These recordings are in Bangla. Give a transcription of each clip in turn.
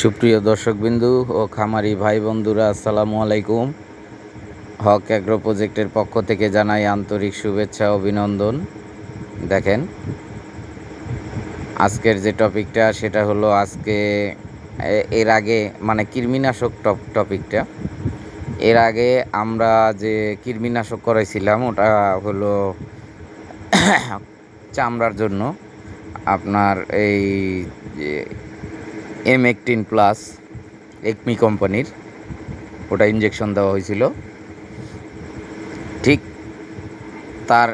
সুপ্রিয় দর্শকবিন্দু ও খামারি ভাই বন্ধুরা আসসালামু আলাইকুম। হক অ্যাগ্রো প্রজেক্টের পক্ষ থেকে জানাই আন্তরিক শুভেচ্ছা, অভিনন্দন। দেখেন, আজকের যে টপিকটা সেটা হলো আজকে এর আগে মানে কৃমিনাশক টপ, টপিকটা। এর আগে আমরা যে কৃমিনাশক করাইছিলাম, ওটা হলো চামড়ার জন্য। আপনার এই যে এম একটিন প্লাস একমি কোম্পানির ওটা ইঞ্জেকশন দেওয়া হয়েছিল। ঠিক তার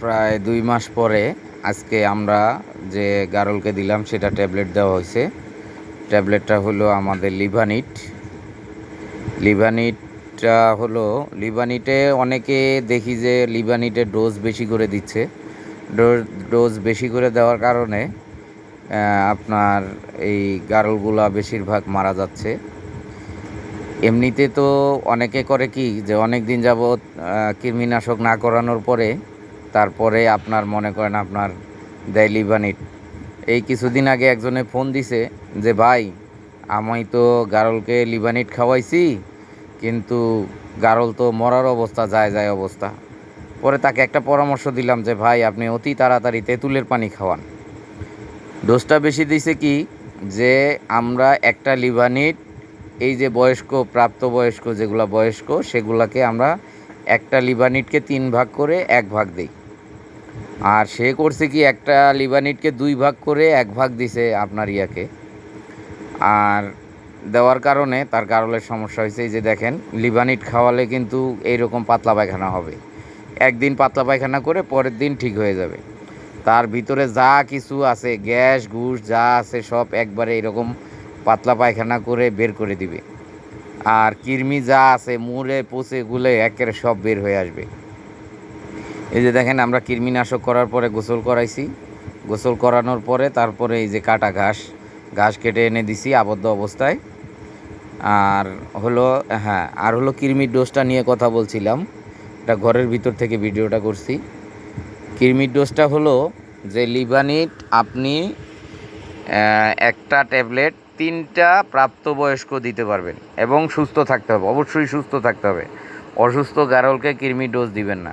প্রায় দুই মাস পরে আজকে আমরা যে গারলকে দিলাম, সেটা ট্যাবলেট দেওয়া হয়েছে। ট্যাবলেটটা হলো আমাদের লিভানিট। লিভানিটটা হলো, লিভানিটে অনেকে দেখি যে লিভানিটের ডোজ বেশি করে দিচ্ছে। ডোজ বেশি করে দেওয়ার কারণে আপনার এই গারলগুলা বেশিরভাগ মারা যাচ্ছে। এমনিতে তো অনেকে করে কি যে অনেক দিন যাবৎ কৃমিনাশক না করানোর পরে তারপরে আপনার মনে করেন আপনার দেয় লিভানিট এই কিছুদিন আগে একজনে ফোন দিছে যে, ভাই, আমি তো গারলকে লিভানিট খাওয়াইছি, কিন্তু গারল তো মরার অবস্থা, যায় যায় অবস্থা। পরে তাকে একটা পরামর্শ দিলাম যে, ভাই, আপনি অতি তাড়াতাড়ি তেঁতুলের পানি খাওয়ান। ডোজটা বেশি দিছে কি? যে আমরা একটা লিভানিট এই যে বয়স্ক, প্রাপ্তবয়স্ক যেগুলা বয়স্ক, সেগুলাকে আমরা একটা লিভানিটকে তিন ভাগ করে এক ভাগ দিই। আর সে করছে কি, একটা লিভানিটকে দুই ভাগ করে এক ভাগ দিছে আপনার ইয়াকে। আর দেওয়ার কারণে তার গারলের সমস্যা হয়েছে, এই যে দেখেন লিভানিট খাওয়ালে কিন্তু এইরকম পাতলা পায়খানা হবে। একদিন পাতলা পায়খানা করে পরের দিন ঠিক হয়ে যাবে। তার ভিতরে যা কিছু আছে, গ্যাস, ঘুষ যা আছে, সব একবারে এরকম পাতলা পায়খানা করে বের করে দিবে। আর কৃমি যা আছে, মুড়ে পচে গুলে একেবারে সব বের হয়ে আসবে। এই যে দেখেন, আমরা কৃমিনাশক করার পরে গোসল করাইছি। গোসল করানোর পরে তারপরে এই যে কাটা ঘাস ঘাস কেটে এনে দিছি আবদ্ধ অবস্থায়। আর হলো হ্যাঁ আর হলো কৃমির ডোজটা নিয়ে কথা বলছিলাম। এটা ঘরের ভিতর থেকে ভিডিওটা করছি। কৃমির ডোজটা হলো যে লিভানিট আপনি একটা ট্যাবলেট তিনটা প্রাপ্তবয়স্ক দিতে পারবেন এবং সুস্থ থাকতে হবে, অবশ্যই সুস্থ থাকতে হবে। অসুস্থ গারলকে কৃমির ডোজ দিবেন না।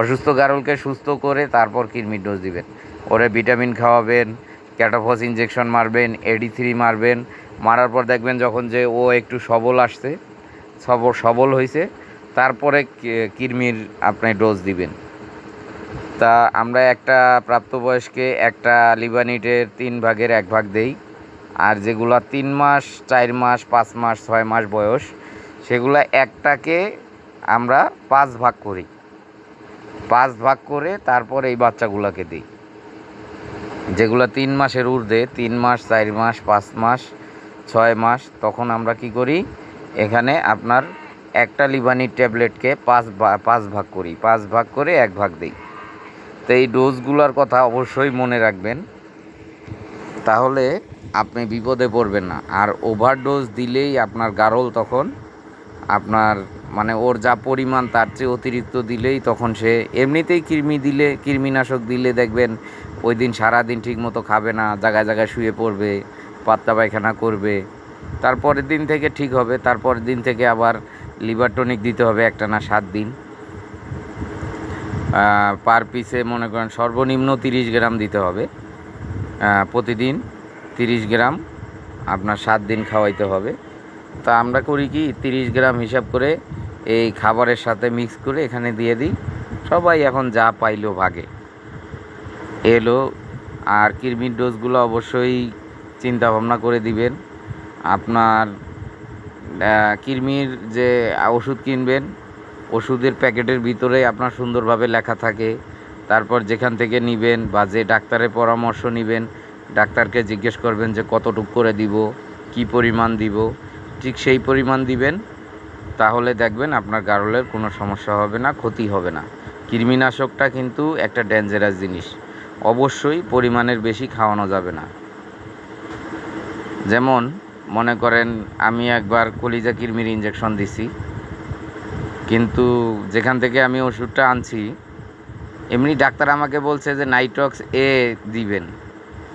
অসুস্থ গারলকে সুস্থ করে তারপর কৃমির ডোজ দিবেন। ওরে ভিটামিন খাওয়াবেন, ক্যাটাফস ইঞ্জেকশন মারবেন এডি থ্রি মারবেন, মারার পর দেখবেন যখন যে ও একটু সবল আসছে সবল সবল হয়েছে তারপরে কৃমির আপনি ডোজ দিবেন। তা আমরা একটা প্রাপ্তবয়স্কে একটা লিবানিটের তিন ভাগের এক ভাগ দেই। আর যেগুলা তিন মাস, চার মাস, পাঁচ মাস, ছয় মাস বয়স, সেগুলা একটাকে আমরা পাঁচ ভাগ করি। পাঁচ ভাগ করে তারপর এই বাচ্চাগুলোকে দিই। যেগুলো তিন মাসের ঊর্ধ্বে, তিন মাস, চার মাস, পাঁচ মাস, ছয় মাস, তখন আমরা কি করি? এখানে আপনার একটা লিবানির ট্যাবলেটকে পাঁচ পাঁচ ভাগ করি। পাঁচ ভাগ করে এক ভাগ দিই। তো এই ডোজগুলোর কথা অবশ্যই মনে রাখবেন। তাহলে আপনি বিপদে পড়বেন না। আর ওভারডোজ দিলেই আপনার গারল তখন আপনার মানে ওর যা পরিমাণ তার চেয়ে অতিরিক্ত দিলেই তখন সে এমনিতেই কৃমি দিলে, কৃমিনাশক দিলে দেখবেন ওই দিন সারাদিন ঠিক মতো খাবে না, জায়গায় জায়গায় শুয়ে পড়বে, পাতলা পায়খানা করবে। তারপরের দিন থেকে ঠিক হবে, তারপরের দিন থেকে আবার লিভার টনিক দিতে হবে একটা না সাত দিন। পার পিসে মনে করেন সর্বনিম্ন তিরিশ গ্রাম দিতে হবে। প্রতিদিন তিরিশ গ্রাম আপনার সাত দিন খাওয়াইতে হবে। তা আমরা করি কি, তিরিশ গ্রাম হিসাব করে এই খাবারের সাথে মিক্স করে এখানে দিয়ে দিই। সবাই এখন যা পাইলো ভাগে। এলো, আর কৃমির ডোজগুলো অবশ্যই চিন্তা ভাবনা করে দিবেন। আপনার কৃমির যে ওষুধ কিনবেন ওষুধের প্যাকেটের ভিতরে আপনার সুন্দরভাবে লেখা থাকে। তারপর যেখান থেকে নেবেন বা যে ডাক্তারের পরামর্শ নেবেন, ডাক্তারকে জিজ্ঞেস করবেন যে কতটুক করে দিব, কি পরিমাণ দিব। ঠিক সেই পরিমাণ দিবেন, তাহলে দেখবেন আপনার গারলের কোনো সমস্যা হবে না, ক্ষতি হবে না। কৃমিনাশকটা কিন্তু একটা ডেঞ্জারাস জিনিস। অবশ্যই পরিমাণের বেশি খাওয়ানো যাবে না। যেমন মনে করেন আমি একবার কলিজা কৃমির ইঞ্জেকশন দিছি। কিন্তু যেখান থেকে আমি ওষুধটা আনছি, এমনি ডাক্তার আমাকে বলছে যে নাইট্রক্স এ দিবেন।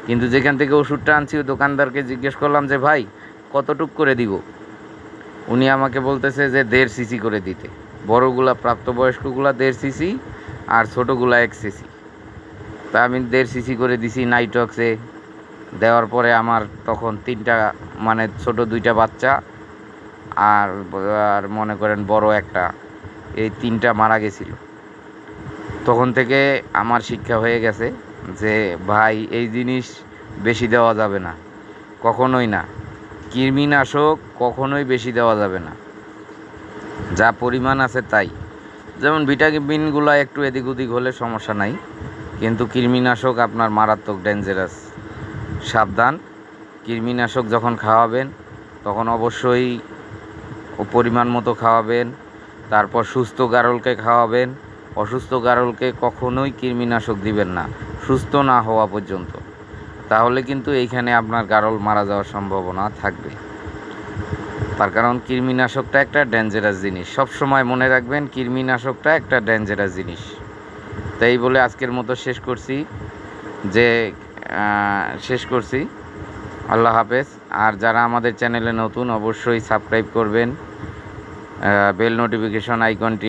কিন্তু যেখান থেকে ওষুধটা আনছি দোকানদারকে জিজ্ঞেস করলাম যে, ভাই, কতটুক করে দিব? উনি আমাকে বলতেছে যে, দেড় সিসি করে দিতে। বড়গুলা প্রাপ্তবয়স্কগুলা দেড় সিসি আর ছোটোগুলা এক সিসি। তা আমি দেড় সিসি করে দিছি নাইটক্সে দেওয়ার পরে আমার তখন তিনটা মানে ছোট দুইটা বাচ্চা আর আর মনে করেন বড় একটা, এই তিনটা মারা গেছিল। তখন থেকে আমার শিক্ষা হয়ে গেছে যে, ভাই, এই জিনিস বেশি দেওয়া যাবে না। কখনোই না। কৃমিনাশক কখনোই বেশি দেওয়া যাবে না। যা পরিমাণ আছে তাই। যেমন ভিটামিনগুলো একটু এদিক ওদিক হলে সমস্যা নাই, কিন্তু কৃমিনাশক আপনার মারাত্মক ডেঞ্জারাস সাবধান। কৃমিনাশক যখন খাওয়াবেন, তখন অবশ্যই পরিমাণ মতো খাওয়াবেন। তারপর সুস্থ গারলকে খাওয়াবেন। অসুস্থ গারলকে কখনোই কৃমিনাশক দিবেন না। সুস্থ না হওয়া পর্যন্ত। তাহলে কিন্তু এইখানে আপনার গারল মারা যাওয়ার সম্ভাবনা থাকবে। তার কারণ কৃমিনাশকটা একটা ডেঞ্জারাস জিনিস। সব সময় মনে রাখবেন, কৃমিনাশকটা একটা ডেঞ্জারাস জিনিস। তাই বলে আজকের মতো শেষ করছি। যে শেষ করছি। আল্লাহ হাফেজ। আর যারা আমাদের চ্যানেলে নতুন, অবশ্যই সাবস্ক্রাইব করবেন। বেল নোটিফিকেশন আইকনটি